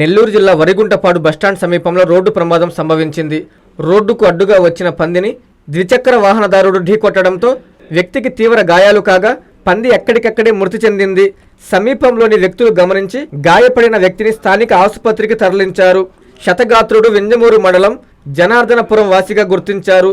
నెల్లూరు జిల్లా వరిగుంటపాడు బస్టాండ్ సమీపంలో రోడ్డు ప్రమాదం సంభవించింది. రోడ్డుకు అడ్డుగా వచ్చిన పందిని ద్విచక్ర వాహనదారుడు ఢీకొట్టడంతో వ్యక్తికి తీవ్ర గాయాలు కాగా పంది ఎక్కడికక్కడే మృతి చెందింది. సమీపంలోని వ్యక్తులు గమనించి గాయపడిన వ్యక్తిని స్థానిక ఆసుపత్రికి తరలించారు. శతగాత్రుడు వెంజమూరు మండలం జనార్దనపురం వాసిగా గుర్తించారు.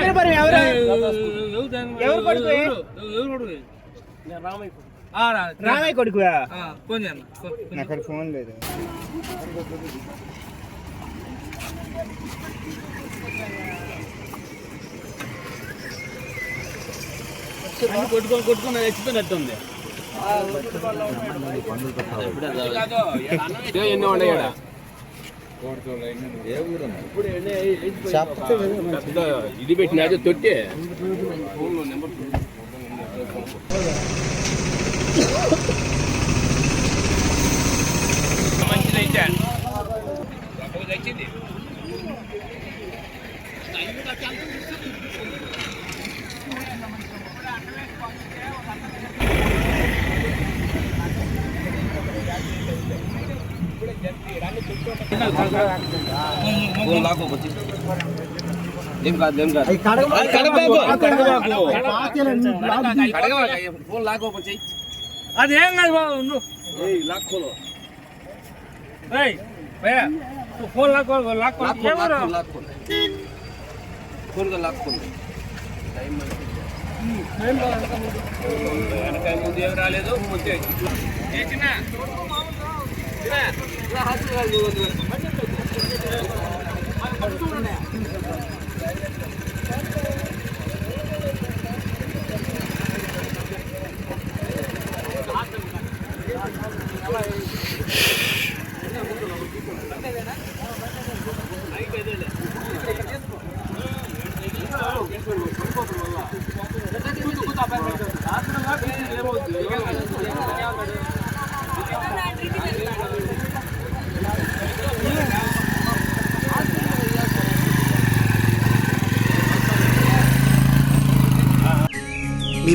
నెంబర్ కొట్టు రామయ్య కొడుకు ఫోన్ ఫోన్ లేదు. కొట్టుకొని కొట్టుకొని చచ్చిపోయినట్టుంది ఎన్నో ఉన్నాయి ఇది పెట్టిన తొట్టి మంచిదైతే వచ్చింది అదేం కాదు బాబు నువ్వు లాక్కోలో ఏయ్, భయ్యా, నువ్వు ఫోన్ లాక్కో లాక్కో ఎవరు ఫోన్ లాక్కోండి వెనక ముందు ఏం రాలేదు ముందే ఏ ಹಾಕಿ